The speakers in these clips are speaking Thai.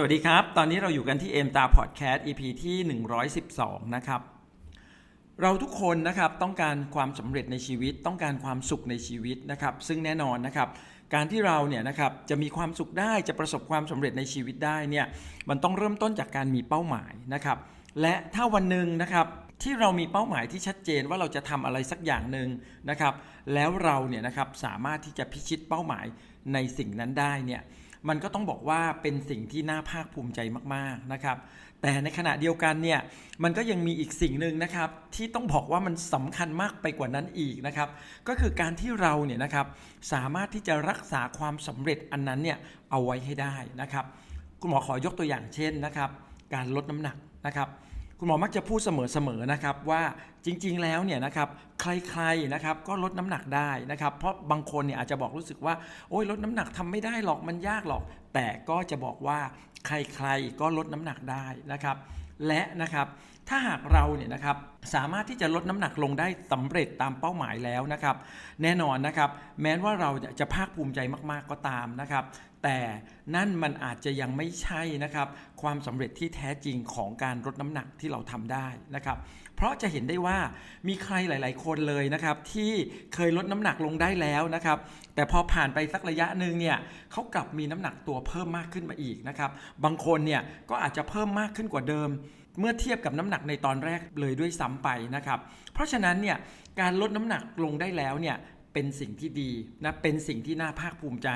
สวัสดีครับ ตอนนี้เราอยู่กันที่เอ็มตาพอดแคสต์ EP ที่ 112 นะครับ เราทุกคนนะครับต้องการความสำเร็จในชีวิต ต้องการความสุขในชีวิตนะครับ ซึ่งแน่นอนนะครับ การที่เราเนี่ยนะครับจะมีความสุขได้จะประสบความสำเร็จในชีวิตได้เนี่ยมันต้องเริ่มต้นจากการมีเป้าหมายนะครับ และถ้าวันหนึ่งนะครับที่เรามีเป้าหมายที่ชัดเจนว่าเราจะทำอะไรสักอย่างหนึ่งนะครับ แล้วเราเนี่ยนะครับสามารถที่จะพิชิตเป้าหมายในสิ่งนั้นได้เนี่ย มันก็ต้องบอกว่าเป็นสิ่งที่น่าภาคภูมิใจมากๆนะครับ แต่ในขณะเดียวกันเนี่ยมันก็ยังมีอีกสิ่งหนึ่งนะครับที่ต้องบอกว่ามันสำคัญมากไปกว่านั้นอีกนะครับก็คือการที่เราเนี่ยนะครับสามารถที่จะรักษาความสำเร็จอันนั้นเนี่ยเอาไว้ให้ได้นะครับ คุณหมอขอยกตัวอย่างเช่นนะครับ การลดน้ำหนักนะครับ คุณหมอมักจะพูดเสมอๆนะครับว่าจริงๆแล้วเนี่ยนะครับใครๆนะครับก็ลดน้ำหนักได้นะครับ เพราะบางคนเนี่ยอาจจะบอกรู้สึกว่าโอ้ยลดน้ำหนักทำไม่ได้หรอกมันยากหรอก แต่ก็จะบอกว่าใครๆก็ลดน้ำหนักได้นะครับ และนะครับถ้าหากเราเนี่ยนะครับสามารถที่จะลดน้ำหนักลงได้สำเร็จตามเป้าหมายแล้วนะครับ แน่นอนนะครับ แม้ว่าเราจะภาคภูมิใจมากๆก็ตามนะครับ แต่นั่นมันอาจจะยังไม่ใช่นะครับ ความสำเร็จที่แท้จริงของการลดน้ำหนักที่เราทำได้นะครับ เพราะจะเห็นได้ว่ามีใครหลาย ๆ คนเลยนะครับ ที่เคยลดน้ำหนักลงได้แล้วนะครับ แต่พอผ่านไปสักระยะหนึ่งเนี่ยเขากลับมีน้ำหนักตัวเพิ่มมากขึ้นมาอีกนะครับ บางคนเนี่ยก็อาจจะเพิ่มมากขึ้นกว่าเดิม เมื่อเทียบกับน้ำหนักในตอนแรกเลยด้วยซ้ำไปนะครับ เพราะฉะนั้นเนี่ยการลดน้ำหนักลงได้แล้วเนี่ย เป็นสิ่งที่ดีนะเป็นสิ่งที่น่าภาคภูมิใจ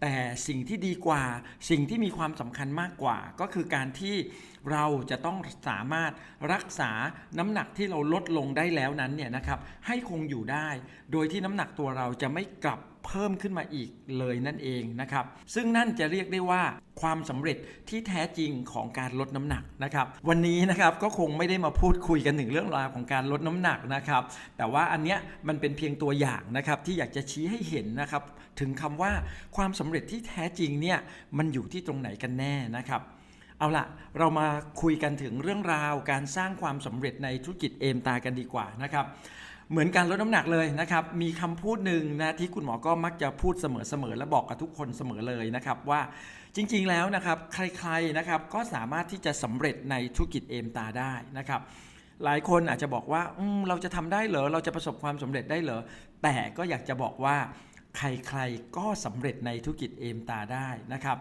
แต่สิ่งที่ดีกว่า สิ่งที่มีความสำคัญมากกว่า ก็คือการที่เราจะต้องสามารถรักษาน้ำหนักที่เราลดลงได้แล้วนั้นเนี่ยนะครับให้คงอยู่ได้ โดยที่น้ำหนักตัวเราจะไม่กลับ เพิ่มขึ้นมาอีกเลยนั่นเองนะครับ ซึ่งนั่นจะเรียกได้ว่าความสำเร็จที่แท้จริงของการลดน้ำหนักนะครับ วันนี้นะครับก็คงไม่ได้มาพูดคุยกันถึงเรื่องราวของการลดน้ำหนักนะครับ แต่ว่าอันเนี้ยมันเป็นเพียงตัวอย่างนะครับที่อยากจะชี้ให้เห็นนะครับ ถึงคำว่าความสำเร็จที่แท้จริงเนี่ยมันอยู่ที่ตรงไหนกันแน่นะครับเอาล่ะเรามาคุยกันถึงเรื่องราวการสร้างความสำเร็จในธุรกิจเอมตากันดีกว่านะครับ เหมือนการลดน้ำหนักเลยนะครับ มีคำพูดหนึ่งนะที่คุณหมอก็มักจะพูดเสมอๆและบอกกับทุกคนเสมอเลยนะครับว่าจริงๆแล้วนะครับใครๆนะครับก็สามารถที่จะสำเร็จในธุรกิจเอมตาได้นะครับหลายคนอาจจะบอกว่าอืมเราจะทำได้เหรอเราจะประสบความสำเร็จได้เหรอแต่ก็อยากจะบอกว่าใครๆก็สำเร็จในธุรกิจเอมตาได้นะครับ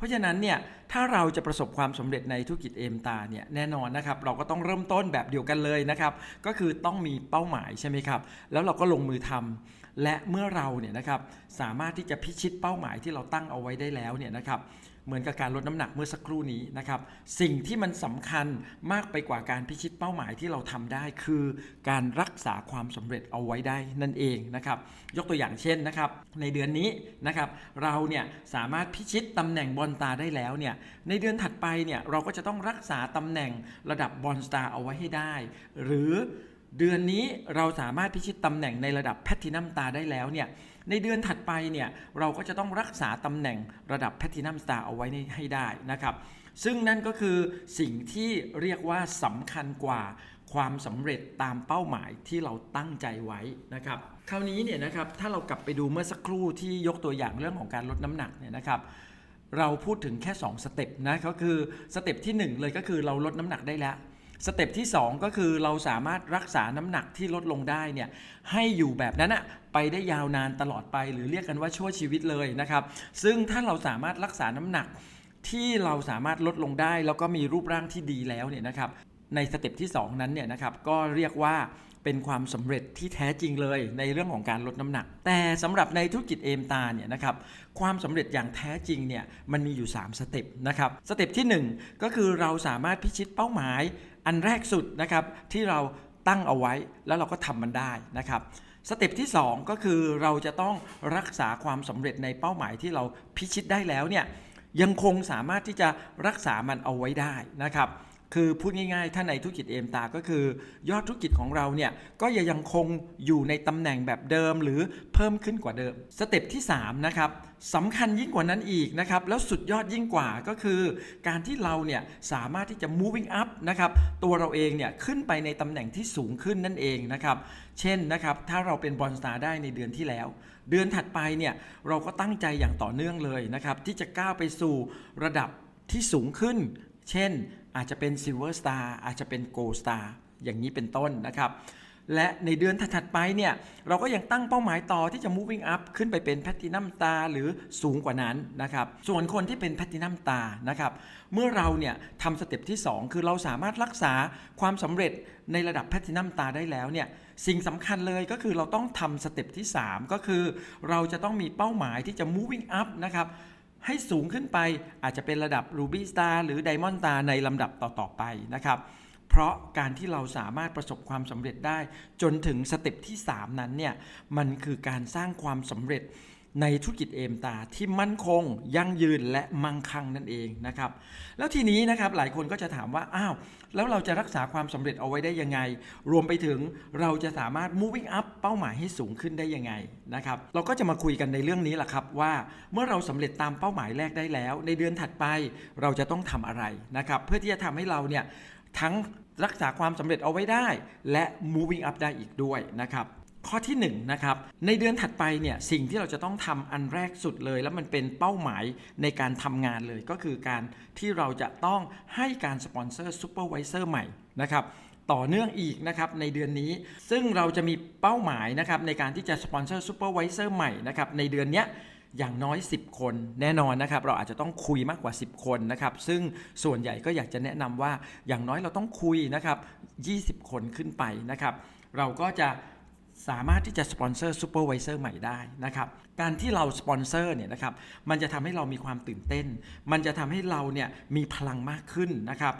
เพราะฉะนั้นเนี่ยถ้าเราจะประสบความสำเร็จในธุรกิจเอมตาเนี่ยแน่นอนนะครับเราก็ต้องเริ่มต้นแบบเดียวกันเลยนะครับก็คือต้องมีเป้าหมายใช่ไหมครับแล้วเราก็ลงมือทำและเมื่อเราเนี่ยนะครับสามารถที่จะพิชิตเป้าหมายที่เราตั้งเอาไว้ได้แล้วเนี่ยนะครับ เหมือนกับการลดน้ำหนักเมื่อสักครู่นี้นะครับ สิ่งที่มันสำคัญมากไปกว่าการพิชิตเป้าหมายที่เราทำได้ คือการรักษาความสำเร็จเอาไว้ได้นั่นเองนะครับ ยกตัวอย่างเช่นนะครับ ในเดือนนี้นะครับ เราเนี่ยสามารถพิชิตตำแหน่งบอลตาได้แล้วเนี่ย ในเดือนถัดไปเนี่ยเราก็จะต้องรักษาตำแหน่งระดับบอลสตาร์เอาไว้ให้ได้ หรือเดือนนี้เราสามารถพิชิตตำแหน่งในระดับแพลตินัมตาได้แล้วเนี่ย ในเดือนถัดไปเนี่ยเราก็จะต้องรักษาตำแหน่งระดับแพลตินัมสตาร์เอาไว้ให้ได้นะครับ ซึ่งนั่นก็คือสิ่งที่เรียกว่าสำคัญกว่าความสำเร็จตามเป้าหมายที่เราตั้งใจไว้นะครับ คราวนี้เนี่ยนะครับถ้าเรากลับไปดูเมื่อสักครู่ที่ยกตัวอย่างเรื่องของการลดน้ำหนักเนี่ยนะครับเราพูดถึงแค่ 2 สเต็ปนะก็คือสเต็ปที่ 1 เลยก็คือเราลดน้ำหนักได้แล้ว สเต็ปที่ 2 ก็คือเราสามารถรักษาน้ำหนักที่ลดลงได้เนี่ยให้อยู่แบบนั้นอะไปได้ยาวนานตลอดไป หรือเรียกกันว่าชั่วชีวิตเลยนะครับ ซึ่งถ้าเราสามารถรักษาน้ำหนักที่เราสามารถลดลงได้ แล้วก็มีรูปร่างที่ดีแล้วเนี่ยนะครับในสเต็ปที่ 2 นั้นเนี่ยนะครับก็เรียกว่าเป็นความสำเร็จที่แท้จริงเลยในเรื่องของการลดน้ำหนัก แต่สำหรับในธุรกิจเอมตาเนี่ยนะครับความสำเร็จอย่างแท้จริงเนี่ยมันมีอยู่ 3 สเต็ปนะครับสเต็ปที่ 1 ก็คือเราสามารถพิชิตเป้าหมาย อันแรกสุดนะครับที่เราตั้งเอาไว้แล้วเราก็ทำมันได้นะครับสเต็ปที่ 2 ก็คือเราจะต้องรักษาความสำเร็จในเป้าหมายที่เราพิชิตได้แล้วเนี่ยยังคงสามารถที่จะรักษามันเอาไว้ได้นะครับ คือพูดง่ายๆ ถ้าในธุรกิจเอมตาก็คือยอดธุรกิจของเราเนี่ยก็ยังคงอยู่ในตำแหน่งแบบเดิมหรือเพิ่มขึ้นกว่าเดิม สเต็ปที่3นะครับสำคัญยิ่งกว่านั้นอีกนะครับแล้วสุดยอดยิ่งกว่าก็คือ การที่เราเนี่ยสามารถที่จะ moving up นะครับตัวเราเองเนี่ยขึ้นไปในตำแหน่งที่สูงขึ้นนั่นเองนะครับเช่นนะครับถ้าเราเป็นบอลสตาร์ได้ในเดือนที่แล้ว เดือนถัดไปเนี่ยเราก็ตั้งใจอย่างต่อเนื่องเลยนะครับที่จะก้าวไปสู่ระดับที่สูงขึ้น เช่น อาจจะเป็น Silver Star อาจจะเป็น Gold Star อย่างนี้เป็นต้นนะครับ และในเดือนถัดไปเนี่ยเราก็ยังตั้งเป้าหมายต่อที่จะ moving up ขึ้นไปเป็น Platinum Star หรือสูงกว่านั้นนะครับ ส่วนคนที่เป็น Platinum Star นะครับเมื่อเราเนี่ยทำสเต็ปที่ 2 คือเราสามารถรักษาความสำเร็จในระดับ Platinum Star ได้แล้วเนี่ยสิ่งสำคัญเลยก็คือเราต้องทำสเต็ปที่ 3 ก็คือเราจะต้องมีเป้าหมายที่จะ moving up นะครับ ให้สูงขึ้นไปอาจจะเป็นระดับ Ruby Star หรือ Diamond Star ในลำดับต่อ ๆ ไปนะครับ เพราะการที่เราสามารถประสบความสำเร็จได้ จนถึงสเต็ปที่ 3 นั้นเนี่ย มันคือการสร้างความสำเร็จ ในธุรกิจเอมตาที่มั่นคง ยั่งยืนและมั่งคั่งนั่นเองนะครับแล้วทีนี้นะครับหลายคนก็จะถามว่าอ้าวแล้วเราจะรักษาความสำเร็จเอาไว้ได้ยังไง รวมไปถึงเราจะสามารถ moving up เป้าหมายให้สูงขึ้นได้ยังไงนะครับเราก็จะมาคุยกันในเรื่องนี้แหละครับว่าเมื่อเราสำเร็จตามเป้าหมายแรกได้แล้ว ในเดือนถัดไปเราจะต้องทำอะไรนะครับเพื่อที่จะทำให้เราเนี่ยทั้งรักษาความสำเร็จเอาไว้ได้ และ moving up ได้อีกด้วยนะครับ ข้อที่1นงนะครับในเดือนถัดไปเนี่ยสิ่งที่เราจะต้องทำอันแรกสุดเลย แล้วมันเป็นเป้าหมายในการทำงานเลยก็คือการที่เราจะต้องให้การสปอนเซอร์ซูเปอร์วิเซอร์ใหม่นะครับต่อเนื่องอีกนะครับในเดือนนี้ซึ่งเราจะมีเป้าหมายนะครับในการที่จะสปอนเซอร์ซูเปอร์วิเซอร์ใหม่นะครับในเดือนนี้อย่างน้อย 10 คนแน่นอนนะครับ เราอาจจะต้องคุยมากกว่า 10 คนนะครับ ซึ่งส่วนใหญ่ก็อยากจะแนะนำว่าอย่างน้อยเราต้องคุยนะครับ 20 คนขึ้นไปนะครับ เราก็จะ สามารถที่จะสปอนเซอร์ซูเปอร์วิเซอร์ใหม่ได้นะครับ การที่เราสปอนเซอร์เนี่ยนะครับ มันจะทำให้เรามีความตื่นเต้น มันจะทำให้เราเนี่ยมีพลังมากขึ้นนะครับ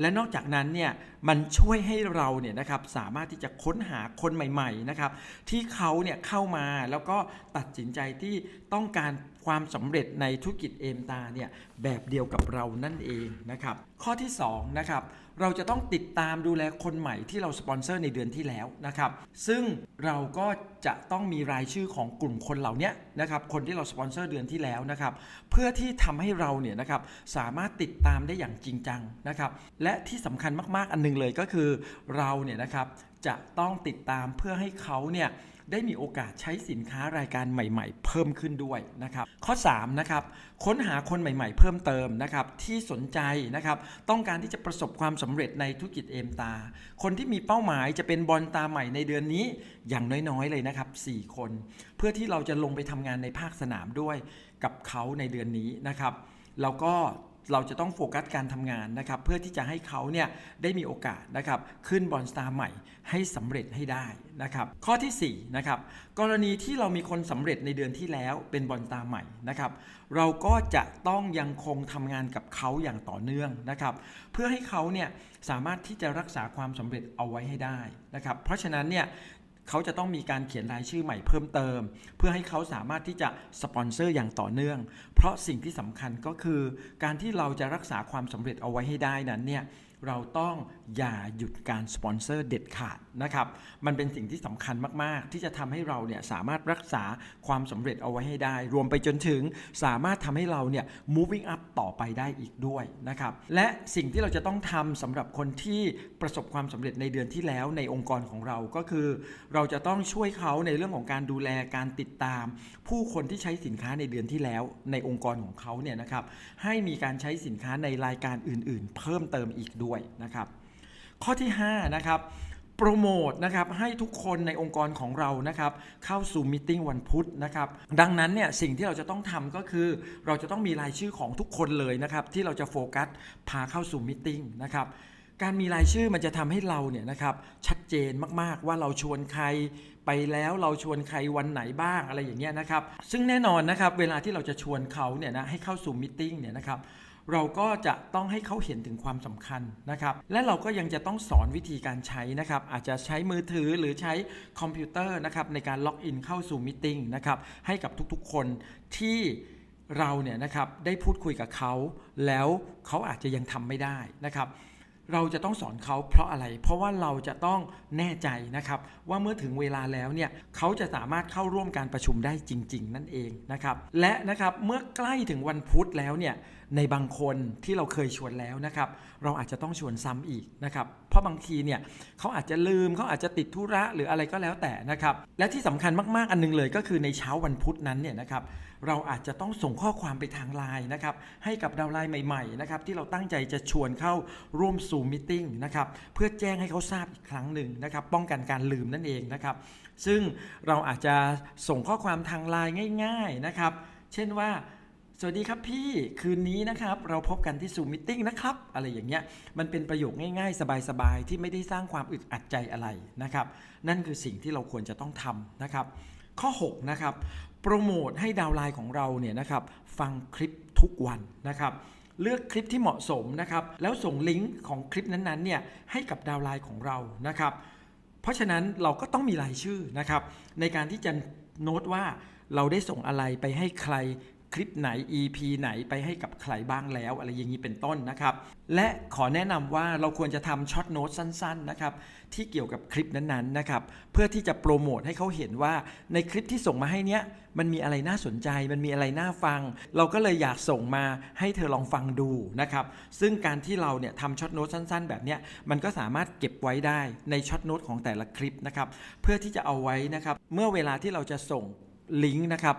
และนอกจากนั้นเนี่ยมันช่วยให้เราเนี่ยนะครับสามารถที่จะค้นหาคนใหม่ๆนะครับที่เขาเนี่ยเข้ามาแล้วก็ตัดสินใจที่ต้องการ ความสำเร็จในธุรกิจเอมตาเนี่ยแบบเดียวกับเรานั่นเองนะครับข้อที่2นะครับเราจะต้องติดตามดูแลคนใหม่ที่เราสปอนเซอร์ในเดือนที่แล้วนะครับซึ่งเราก็จะต้องมีรายชื่อของกลุ่มคนเหล่านี้นะครับคนที่เราสปอนเซอร์เดือนที่แล้วนะครับเพื่อที่ทำให้เราเนี่ยนะครับสามารถติดตามได้อย่างจริงจังนะครับและที่สำคัญมากๆอันหนึงเลยก็คือเราเนี่ยนะครับจะต้องติดตามเพื่อให้เขาเนี่ย ได้มีโอกาสใช้สินค้ารายการใหม่ ๆ เพิ่มขึ้นด้วยนะครับ ข้อ3นะครับค้นหาคนใหม่ ๆ เพิ่มเติมนะครับที่สนใจนะครับต้องการที่จะประสบความสำเร็จในธุรกิจเอมตา คนที่มีเป้าหมายจะเป็นบอลตาใหม่ในเดือนนี้อย่างน้อยๆเลยนะครับ 4 คน เพื่อที่เราจะลงไปทำงานในภาคสนามด้วยกับเขาในเดือนนี้นะครับแล้วก็ เราจะต้องโฟกัสการทำงานนะครับ เพื่อที่จะให้เขาเนี่ยได้มีโอกาสนะครับ ขึ้นบอลสตาร์ใหม่ให้สำเร็จให้ได้นะครับ ข้อที่4นะครับกรณีที่เรามีคนสำเร็จในเดือนที่แล้วเป็นบอลสตาร์ใหม่นะครับ เราก็จะต้องยังคงทำงานกับเขาอย่างต่อเนื่องนะครับ เพื่อให้เขาเนี่ยสามารถที่จะรักษาความสำเร็จเอาไว้ให้ได้นะครับ เพราะฉะนั้นเนี่ย เขาจะต้องมีการเขียนรายชื่อใหม่เพิ่มเติม เพื่อให้เขาสามารถที่จะสปอนเซอร์อย่างต่อเนื่อง เพราะสิ่งที่สำคัญก็คือ การที่เราจะรักษาความสำเร็จเอาไว้ให้ได้นั้นเนี่ยเราต้อง อย่าหยุดการสปอนเซอร์เด็ดขาดนะครับ มันเป็นสิ่งที่สำคัญมาก ๆ ที่จะทำให้เราเนี่ยสามารถรักษาความสำเร็จเอาไว้ให้ได้ รวมไปจนถึงสามารถทำให้เราเนี่ย moving up ต่อไปได้อีกด้วยนะครับ และสิ่งที่เราจะต้องทำสำหรับคนที่ประสบความสำเร็จในเดือนที่แล้วในองค์กรของเราก็คือ เราจะต้องช่วยเขาในเรื่องของการดูแลการติดตาม ผู้คนที่ใช้สินค้าในเดือนที่แล้วในองค์กรของเขาเนี่ยนะครับให้มีการใช้สินค้าในรายการอื่น ๆ เพิ่มเติมอีกด้วยนะครับ ข้อที่ 5 นะครับ โปรโมทนะครับให้ทุกคนในองค์กรของเรานะครับเข้าสู่มิ팅วันพุธนะครับ ดังนั้นเนี่ยสิ่งที่เราจะต้องทำก็คือ เราจะต้องมีรายชื่อของทุกคนเลยนะครับที่เราจะโฟกัสพาเข้าสู่มิ팅นะครับ การมีรายชื่อมันจะทำให้เราเนี่ยนะครับชัดเจนมากๆว่าเราชวนใครไปแล้วเราชวนใครวันไหนบ้างอะไรอย่างเงี้ยนะครับ ซึ่งแน่นอนนะครับเวลาที่เราจะชวนเขาเนี่ยนะให้เข้าสู่มิ팅เนี่ยนะครับ เราก็จะต้องให้เขาเห็นถึงความสำคัญนะครับ และเราก็ยังจะต้องสอนวิธีการใช้นะครับ อาจจะใช้มือถือหรือใช้คอมพิวเตอร์นะครับในการล็อกอินเข้าสู่มิ팅นะครับให้กับทุกๆคนที่เราเนี่ยนะครับได้พูดคุยกับเขา แล้วเขาอาจจะยังทำไม่ได้นะครับเราจะต้องสอนเขาเพราะอะไร เพราะว่าเราจะต้องแน่ใจนะครับ ว่าเมื่อถึงเวลาแล้วเนี่ยเขาจะสามารถเข้าร่วมการประชุมได้จริง ๆ นั่นเองนะครับ และนะครับเมื่อใกล้ถึงวันพุธแล้วเนี่ย ในบางคนที่เราเคยชวนแล้วนะครับ เราอาจจะต้องชวนซ้ำอีกนะครับ เพราะบางทีเนี่ยเขาอาจจะลืมเขาอาจจะติดธุระหรืออะไรก็แล้วแต่นะครับ และที่สำคัญมากๆอันนึงเลยก็คือในเช้าวันพุธนั้นเนี่ยนะครับเราอาจจะต้องส่งข้อความไปทางไลน์นะครับให้กับดาวไลน์ใหม่ๆนะครับที่เราตั้งใจจะชวนเข้าร่วมซูมมิ팅นะครับเพื่อแจ้งให้เขาทราบอีกครั้งหนึ่งนะครับป้องกันการลืมนั่นเองนะครับซึ่งเราอาจจะส่งข้อความทางไลน์ง่าย ๆนะครับ เช่นว่า สวัสดีครับพี่คืนนี้นะครับ เราพบกันที่ซูมมิ팅นะครับ อะไรอย่างเงี้ยมันเป็นประโยคง่ายๆ สบายๆ ที่ไม่ได้สร้างความอึดอัดใจอะไรนะครับ นั่นคือสิ่งที่เราควรจะต้องทำนะครับ ข้อ 6 นะครับ โปรโมทให้ดาวไลน์ของเราเนี่ยนะครับฟังคลิปทุกวันนะครับเลือกคลิปที่เหมาะสมนะครับแล้วส่งลิงก์ของคลิปนั้นๆเนี่ยให้กับดาวไลน์ของเรานะครับ เพราะฉะนั้นเราก็ต้องมีรายชื่อนะครับ ในการที่จะโน้ตว่าเราได้ส่งอะไรไปให้ใคร คลิปไหน EP ไหนไปให้กับใครบ้างแล้ว อะไรอย่างนี้เป็นต้นนะครับ และขอแนะนำว่าเราควรจะทำช็อตโน้ตสั้นๆนะครับที่เกี่ยวกับคลิปนั้นๆนะครับเพื่อที่จะโปรโมทให้เขาเห็นว่าในคลิปที่ส่งมาให้เนี้ยมันมีอะไรน่าสนใจ มันมีอะไรน่าฟัง เราก็เลยอยากส่งมาให้เธอลองฟังดูนะครับซึ่งการที่เราเนี่ยทำช็อตโน้ตสั้น ๆ แบบเนี้ยมันก็สามารถเก็บไว้ได้ในช็อตโน้ตของแต่ละคลิปนะครับเพื่อที่จะเอาไว้นะครับเมื่อเวลาที่เราจะส่งลิงก์นะครับ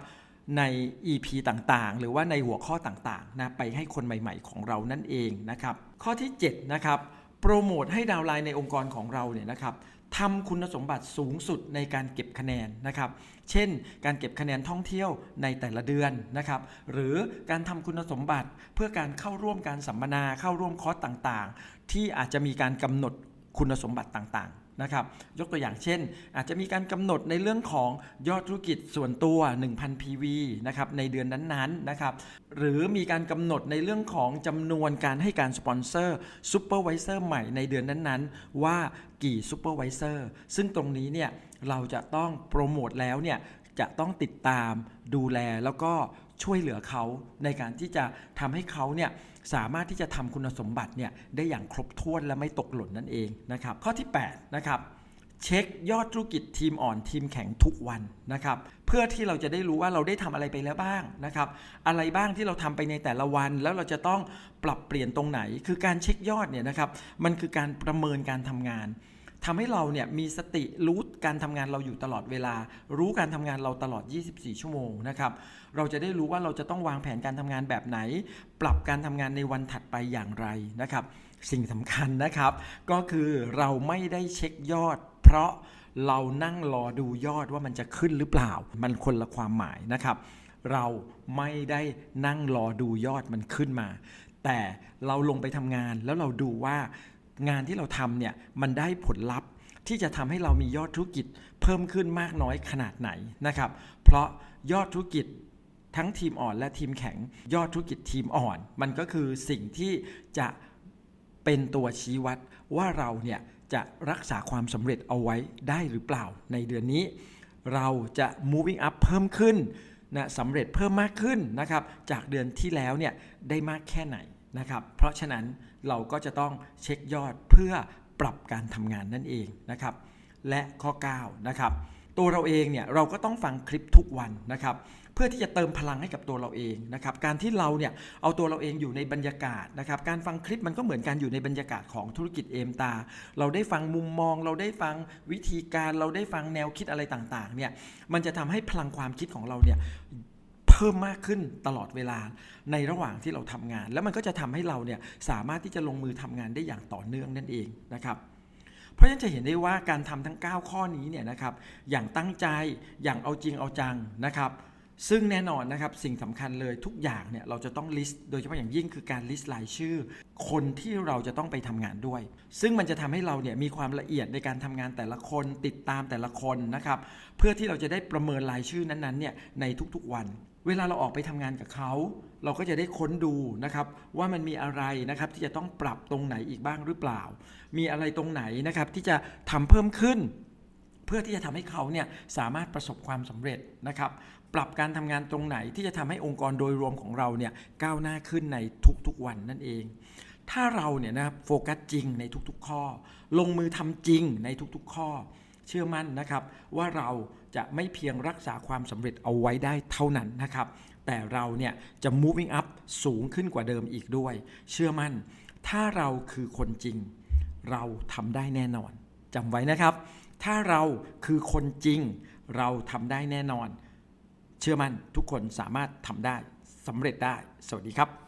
ใน EP ต่างๆ หรือว่าในหัวข้อต่างๆนะไปให้คนใหม่ๆ ของเรานั่นเองนะครับข้อที่7นะครับโปรโมทให้ดาวไลน์ในองค์กรของเราเนี่ยนะครับทำคุณสมบัติสูงสุดในการเก็บคะแนนนะครับ เช่น การเก็บคะแนนท่องเที่ยวในแต่ละเดือนนะครับ หรือการทำคุณสมบัติเพื่อการเข้าร่วมการสัมมนาเข้าร่วมคอร์สต่างๆ ที่อาจจะมีการกำหนดคุณสมบัติต่างๆ นะครับยกตัวอย่างเช่น อาจจะมีการกำหนดในเรื่องของยอดธุรกิจส่วนตัว 1,000 PV นะครับในเดือนนั้นๆนะครับหรือมีการกำหนดในเรื่องของจำนวนการให้การสปอนเซอร์ซูเปอร์วิเซอร์ใหม่ในเดือนนั้นๆ ว่ากี่ซูเปอร์วิเซอร์ซึ่งตรงนี้เนี่ยเราจะต้องโปรโมทแล้วเนี่ยจะต้องติดตามดูแลแล้วก็ ช่วยเหลือเขาในการที่จะทำให้เขาเนี่ยสามารถที่จะทำคุณสมบัติเนี่ยได้อย่างครบถ้วนและไม่ตกหล่นนั่นเองนะครับข้อที่8นะครับเช็คยอดธุรกิจทีมอ่อนทีมแข็งทุกวันนะครับเพื่อที่เราจะได้รู้ว่าเราได้ทำอะไรไปแล้วบ้างนะครับอะไรบ้างที่เราทำไปในแต่ละวัน แล้วเราจะต้องปรับเปลี่ยนตรงไหน คือการเช็คยอดเนี่ยนะครับมันคือการประเมินการทำงาน ทำให้เราเนี่ยมีสติรู้การทำงานเราอยู่ตลอดเวลา รู้การทำงานเราตลอด 24 ชั่วโมงนะครับ เราจะได้รู้ว่าเราจะต้องวางแผนการทำงานแบบไหน ปรับการทำงานในวันถัดไปอย่างไรนะครับ สิ่งสำคัญนะครับ ก็คือเราไม่ได้เช็คยอด เพราะเรานั่งรอดูยอดว่ามันจะขึ้นหรือเปล่า มันคนละความหมายนะครับ เราไม่ได้นั่งรอดูยอดมันขึ้นมา แต่เราลงไปทำงานแล้วเราดูว่า งานที่เราทำเนี่ยมันได้ผลลัพธ์ที่จะทำให้เรามียอดธุรกิจเพิ่มขึ้นมากน้อยขนาดไหนนะครับ เพราะยอดธุรกิจทั้งทีมอ่อนและทีมแข็งยอดธุรกิจทีมอ่อน มันก็คือสิ่งที่จะเป็นตัวชี้วัดว่าเราเนี่ยจะรักษาความสำเร็จเอาไว้ได้หรือเปล่าในเดือนนี้ เราจะ moving up เพิ่มขึ้นนะสำเร็จเพิ่มมากขึ้นนะครับ จากเดือนที่แล้วเนี่ยได้มากแค่ไหนนะครับ เพราะฉะนั้น เราก็จะต้องเช็คยอดเพื่อปรับการทำงานนั่นเองนะครับ และข้อ 9 นะครับ ตัวเราเองเนี่ยเราก็ต้องฟังคลิปทุกวันนะครับ เพื่อที่จะเติมพลังให้กับตัวเราเองนะครับ การที่เราเนี่ยเอาตัวเราเองอยู่ในบรรยากาศนะครับ การฟังคลิปมันก็เหมือนการอยู่ในบรรยากาศของธุรกิจเอมตา เราได้ฟังมุมมอง เราได้ฟังวิธีการ เราได้ฟังแนวคิดอะไรต่างๆเนี่ย มันจะทำให้พลังความคิดของเราเนี่ย เพิ่มมากขึ้นตลอดเวลาในระหว่างที่เราทำงาน แล้วมันก็จะทำให้เราเนี่ยสามารถที่จะลงมือทำงานได้อย่างต่อเนื่องนั่นเองนะครับเพราะฉะนั้นจะเห็นได้ว่าการทำทั้ง 9 ข้อนี้เนี่ยนะครับอย่างตั้งใจอย่างเอาจริงเอาจังนะครับซึ่งแน่นอนนะครับสิ่งสำคัญเลยทุกอย่างเนี่ยเราจะต้องลิสต์โดยเฉพาะอย่างยิ่งคือการลิสต์รายชื่อ คนที่เราจะต้องไปทำงานด้วย ซึ่งมันจะทำให้เราเนี่ยมีความละเอียดในการทำงานแต่ละคนติดตามแต่ละคนนะครับเพื่อที่เราจะได้ประเมินรายชื่อนั้นๆเนี่ยในทุกๆวัน เวลาเราออกไปทำงานกับเขา เราก็จะได้ค้นดูนะครับ ว่ามันมีอะไรนะครับที่จะต้องปรับตรงไหนอีกบ้างหรือเปล่า มีอะไรตรงไหนนะครับที่จะทำเพิ่มขึ้น เพื่อที่จะทำให้เขาเนี่ยสามารถประสบความสำเร็จนะครับ ปรับการทำงานตรงไหนที่จะทำให้องค์กรโดยรวมของเราเนี่ยก้าวหน้าขึ้นในทุกๆวันนั่นเองถ้าเราเนี่ยนะครับโฟกัสจริงในทุกๆข้อ ลงมือทำจริงในทุกๆข้อ เชื่อมั่นนะครับว่าเราจะไม่เพียงรักษาความสำเร็จเอาไว้ได้เท่านั้นนะครับ แต่เราเนี่ยจะ moving up สูงขึ้นกว่าเดิมอีกด้วย เชื่อมั่น ถ้าเราคือคนจริง เราทำได้แน่นอนจำไว้นะครับ ถ้าเราคือคนจริง เราทำได้แน่นอน เชื่อมั่นทุกคนสามารถทำได้สำเร็จได้ สวัสดีครับ